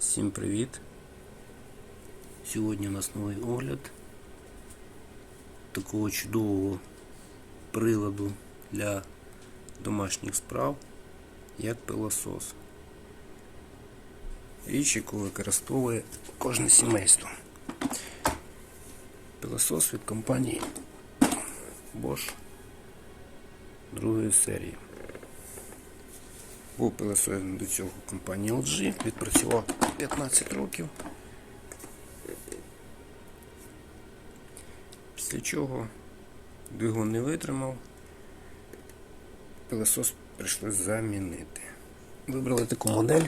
Всім привіт! Сьогодні у нас новий огляд такого чудового приладу для домашніх справ, як пилосос. Річ, яку використовує кожне сімейство. Пилосос від компанії Bosch другої серії. Пилосос до цього компанії LG, відпрацював 15 років. Після чого двигун не витримав, пилосос прийшлось замінити. Вибрали таку модель,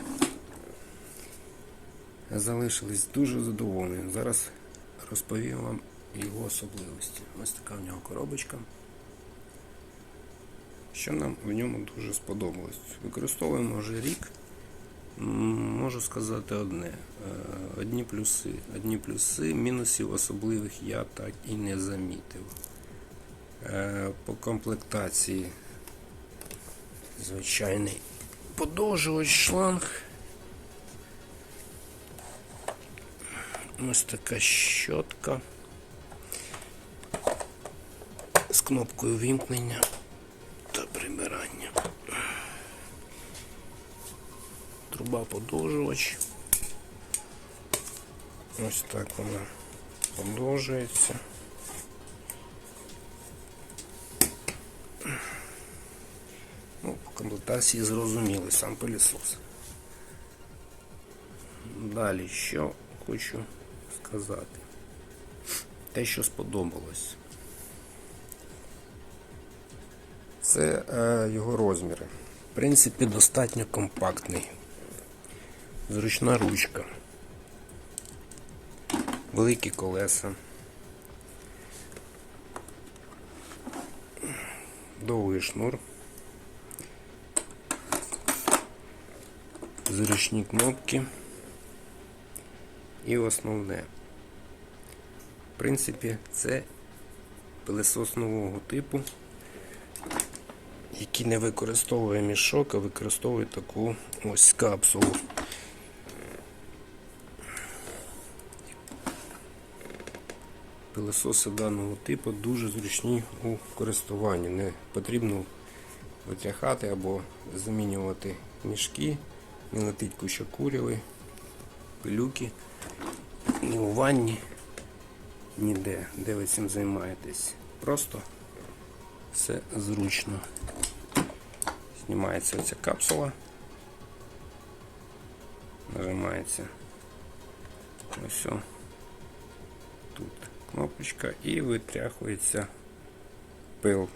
залишились дуже задоволені. Зараз розповім вам його особливості. Ось така в нього коробочка. Що нам в ньому дуже сподобалось. Використовуємо вже рік. Можу сказати одне. Е, Одні плюси. Одні плюси, мінусів особливих я так і не замітив. Е, По комплектації звичайний подовжувач шланг. Ось така щотка з кнопкою вімкнення та прибирання. Труба подовжувач. Ось так вона подовжується. Ну, по комплектації зрозуміли сам пилісос. Далі, що хочу сказати. Те, що сподобалось. Це е, його розміри. В принципі, достатньо компактний. Зручна ручка. Великі колеса. Довгий шнур. Зручні кнопки. І основне. В принципі, це пилесос нового типу який не використовує мішок, а використовує таку ось капсулу. Пилососи даного типу дуже зручні у користуванні. Не потрібно витягати або замінювати мішки, не летить куча куряви, пилюки, ні у ванні, ніде, де ви цим займаєтесь. Просто все зручно. Знімається ця капсула. Нажимається ось тут кнопочка і витряхується пил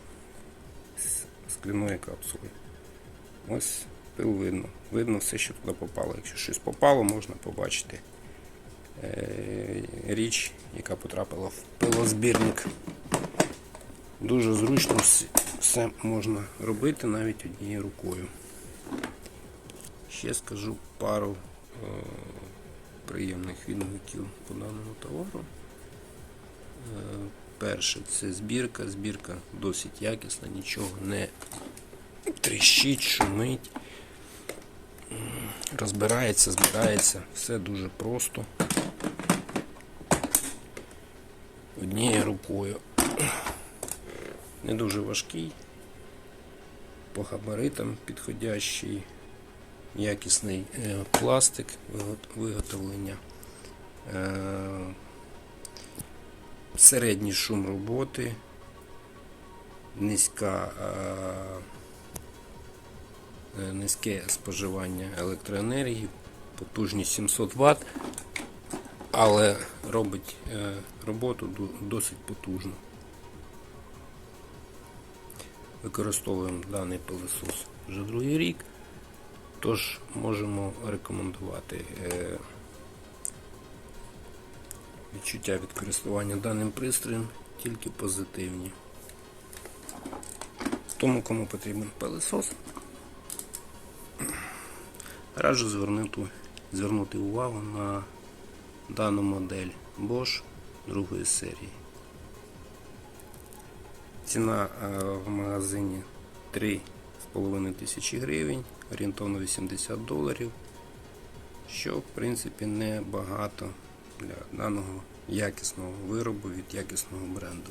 з скляної капсули. Ось пил видно. Видно все, що туди попало. Якщо щось попало, можна побачити е, річ, яка потрапила в пилозбірник. Дуже зручно все можна робити навіть однією рукою. Ще скажу пару е, приємних відгуків по даному товару. Е, перше це збірка. Збірка досить якісна, нічого не тріщить, шумить. Розбирається, збирається, все дуже просто. Однією рукою не дуже важкий, по габаритам підходящий, якісний е, пластик виготовлення, е, середній шум роботи, низька, е, низьке споживання електроенергії, потужність 700 Вт, але робить роботу досить потужно. Використовуємо даний пилосос вже другий рік, тож можемо рекомендувати е, відчуття від користування даним пристроєм тільки позитивні. Тому, кому потрібен пилосос, раджу звернути, звернути увагу на дану модель Bosch другої серії. Ціна е, в магазині 3,5 тисячі гривень, орієнтовно 80 доларів. що в принципі не багато для даного якісного виробу від якісного бренду.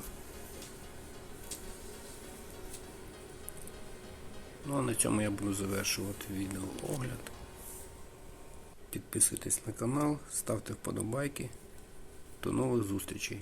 Ну а на цьому я буду завершувати відео огляд. Підписуйтесь на канал, ставте вподобайки. До нових зустрічей!